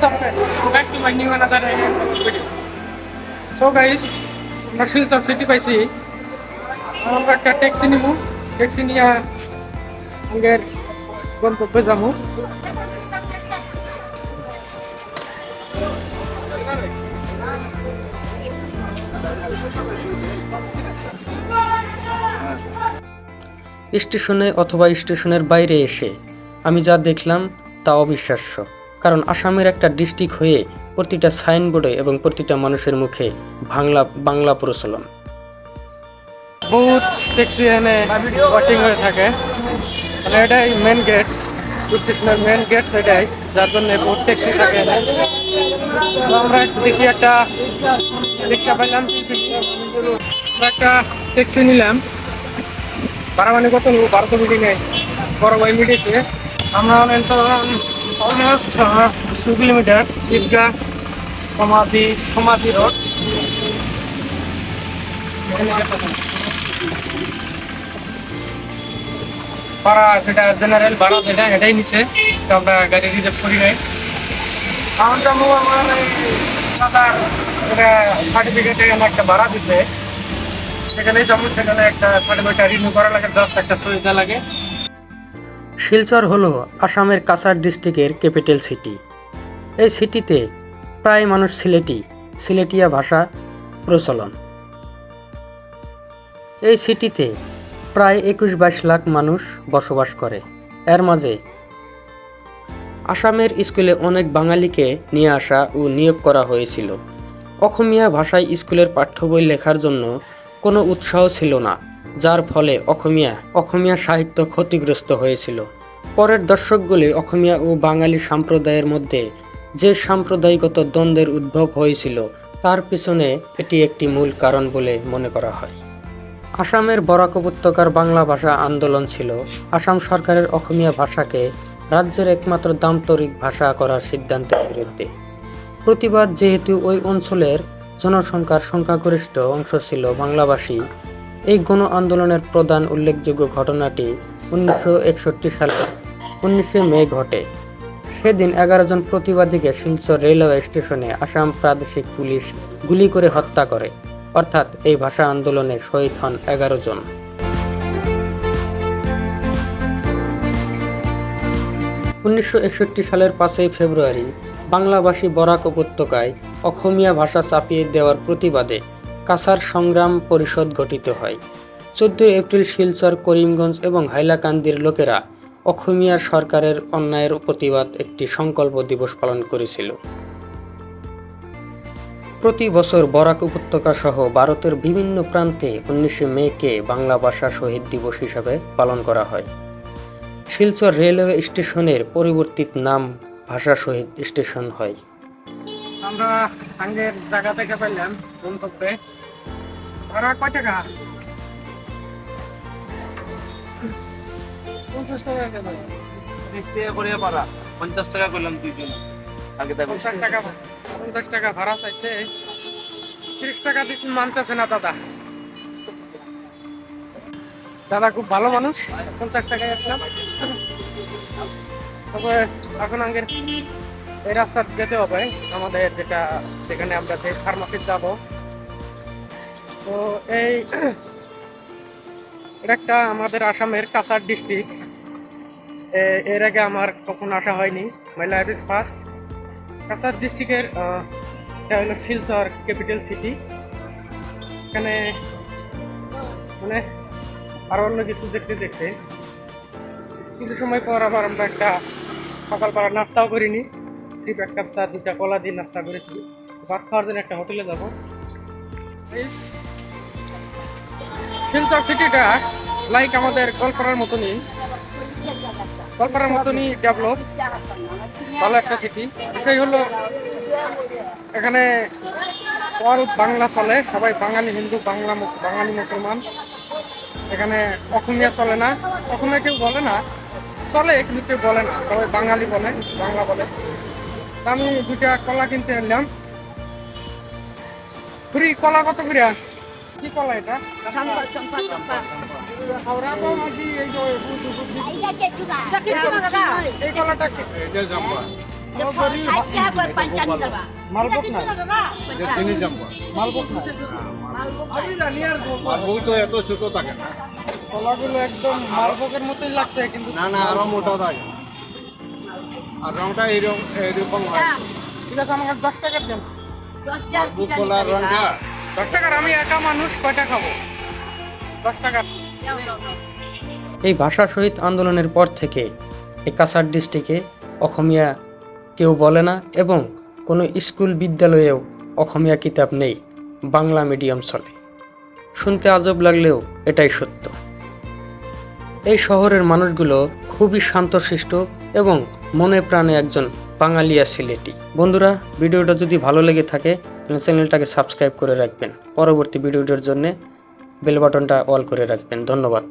What's up guys? Welcome back to my new another video. So guys, আমরা Silchar city পাইছি আমরা একটা taxi নিব ট্যাক্সি নিয়ে আমাদের গন্তব্যে যাব স্টেশনে অথবা স্টেশনের বাইরে এসে আমি যা দেখলাম তা অবিশ্বাস্য কারণ আসামের একটা ডিস্ট্রিক্ট হয়ে প্রতিটা সাইনবোর্ডে এবং প্রতিটা মানুষের মুখে বাংলা বাংলা প্রচলন। বহুত ট্যাক্সি এনে ওয়েটিং হয়ে থাকে। মানে এটাই মেন গেট স্টেশনের মেন গেট এটাই, যার জন্য বহুত ট্যাক্সি থাকে এনে। আমরা দেখি একটা রিক্সা পাইলাম। একটা ট্যাক্সি নিলাম। ভাড়া মানে কত বারোশো মিলি নেই। বড় ভাই মিডিয়েছে আমরা অনেক অলমোস্ট টু কিলোমিটার ঈদগাহ সমাধি সমাধি রোড ভাড়া যেটা জেনারেল ভাড়া যেটা, এটাই নিছে তো আমরা গাড়ি রিজার্ভ করি নাই। আমার জন্য আমার এটা সার্টিফিকেটে আমার একটা ভাড়া দিছে। সেখানে যাব, সেখানে একটা সার্টিফিকেট রিনিউ করা লাগে জাস্ট একটা সুবিধা লাগে। শিলচর হল আসামের কাছাড় ডিস্ট্রিক্টের ক্যাপিটাল সিটি। এই সিটিতে প্রায় মানুষ সিলেটি, সিলেটিয়া ভাষা প্রচলন। এই সিটিতে প্রায় একুশ বাইশ লাখ মানুষ বসবাস করে। এর মাঝে আসামের স্কুলে অনেক বাঙালিকে নিয়ে আসা ও নিয়োগ করা হয়েছিল। অসমীয়া ভাষায় স্কুলের পাঠ্য বই লেখার জন্য কোনো উৎসাহ ছিল না। যার ফলে অসমীয়া অসমীয়া সাহিত্য ক্ষতিগ্রস্ত হয়েছিল। পরের দশকগুলি অসমীয়া ও বাঙালি সম্প্রদায়ের মধ্যে যে সাম্প্রদায়িকত দ্বন্দ্বের উদ্ভব হয়েছিল, তার পিছনে এটি একটি মূল কারণ বলে মনে করা হয়। আসামের বরাক উপত্যকার বাংলা ভাষা আন্দোলন ছিল। আসাম সরকারের অসমীয়া ভাষাকে রাজ্যের একমাত্র দাপ্তরিক ভাষা করার সিদ্ধান্তের বিরুদ্ধে। প্রতিবাদ যেহেতু ওই অঞ্চলের জনসংখ্যার সংখ্যাগরিষ্ঠ অংশ ছিল বাংলাভাষী এই গণ আন্দোলনের প্রধান উল্লেখযোগ্য ঘটনাটি উনিশশো একষট্টি সালে উনিশে মে ঘটে। সেদিন এগারো জন প্রতিবাদীকে শিলচর রেলওয়ে স্টেশনে আসাম প্রাদেশিক পুলিশ গুলি করে হত্যা করে। অর্থাৎ এই ভাষা আন্দোলনে শহীদ হন এগারো জন। উনিশশো একষট্টি সালের পাঁচই ফেব্রুয়ারি বাংলাভাষী বরাক উপত্যকায় অসমীয়া ভাষা চাপিয়ে দেওয়ার প্রতিবাদে কাছার সংগ্রাম পরিষদ গঠিত হয়। চোদ্দই এপ্রিল শিলচর, করিমগঞ্জ এবং হাইলাকান্দির লোকেরা অসমীয়ার সরকারের অন্যায়ের প্রতিবাদ একটি সংকল্প দিবস পালন করেছিল। প্রতি বছর বরাক উপত্যকা সহ ভারতের বিভিন্ন প্রান্তে উনিশে মেকে বাংলা ভাষা শহীদ দিবস হিসাবে পালন করা হয়। শিলচর রেলওয়ে স্টেশনের পরিবর্তিত নাম ভাষা শহীদ স্টেশন হয়। আমরা আগের জায়গা থেকে পাইলাম গন্তব্যে। ভাড়া কয় টাকা? পঞ্চাশ টাকা কেন? টাকা করে পারা পঞ্চাশ টাকা করলাম দুইজন। আগে দেখো। পঞ্চাশ টাকা পঞ্চাশ টাকা ভাড়া চাইছে। তিরিশ টাকা দিচ্ছি মানতেছে না দাদা। দাদা খুব ভালো মানুষ। পঞ্চাশ টাকায় আসলাম তবে এখন আগের এই রাস্তা যেতে হবে। আমাদের যেটা যেখানে আমরা যে ফার্মাসিতে যাব। তো এই এটা একটা আমাদের আসামের কাছাড় ডিস্ট্রিক্ট এর আগে আমার কখনো আসা হয়নি। My life is first Cachar ডিস্ট্রিক্টের এটা হলো শিলচর ক্যাপিটাল সিটি এখানে মানে আরও অন্য কিছু দেখতে দেখতে। কিছু সময় পর আবার আমরা একটা সকালবেলা নাস্তাও করিনি। সিপ এক কাপ চা দুটা কলা দিয়ে নাস্তা করেছি। ভাত খাওয়ার জন্য একটা হোটেলে যাব। শিলচর সিটিটা লাইক আমাদের কলপাড়ার মতনই। কলপাড়ার মতনই ডেভেলপ ভালো একটা সিটি বিষয় হলো, এখানে অল বাংলা চলে। সবাই বাঙালি, হিন্দু, বাংলা বাঙালি, মুসলমান। এখানে অসমীয়া চলে না। অসমীয়া কেউ বলে না। চলে, কিন্তু কেউ বলে না। সবাই বাঙালি বলে, বাংলা বলে। আমি দুইটা কলা কিনতে এলাম। ফ্রি কলা কত করে কি কলা এটা? কেটু না? টাকা টাকা মালভোগ না? মালভোগ আর বই তো এত ছোট থাকে না। কলাগুলো একদম মালভোগের মতোই লাগছে কিন্তু না না আরও মোটা থাকে। আর রংটা এইরকম এইরকম হয়। ঠিক আছে আমাকে দশ টাকার দেন। দশ টাকা বুক কলার রংটা দশ টাকার আমি একা মানুষ কয়টা খাব? দশ টাকার এই ভাষা শহীদ আন্দোলনের পর থেকে এই কাছাড় ডিস্ট্রিক্টে অসমীয়া কেউ বলে না এবং কোনো স্কুল বিদ্যালয়েও অসমীয়া কিতাব নেই। বাংলা মিডিয়াম চলে। শুনতে আজব লাগলেও এটাই সত্য। এই শহরের মানুষগুলো খুবই শান্তশিষ্ট এবং মনে প্রাণে একজন বাঙালিয়া সিলেটি। বন্ধুরা, ভিডিওটা যদি ভালো লেগে থাকে, তাহলে চ্যানেলটাকে সাবস্ক্রাইব করে রাখবেন। পরবর্তী ভিডিওটার জন্য বেল বাটনটা অল করে রাখবেন। ধন্যবাদ।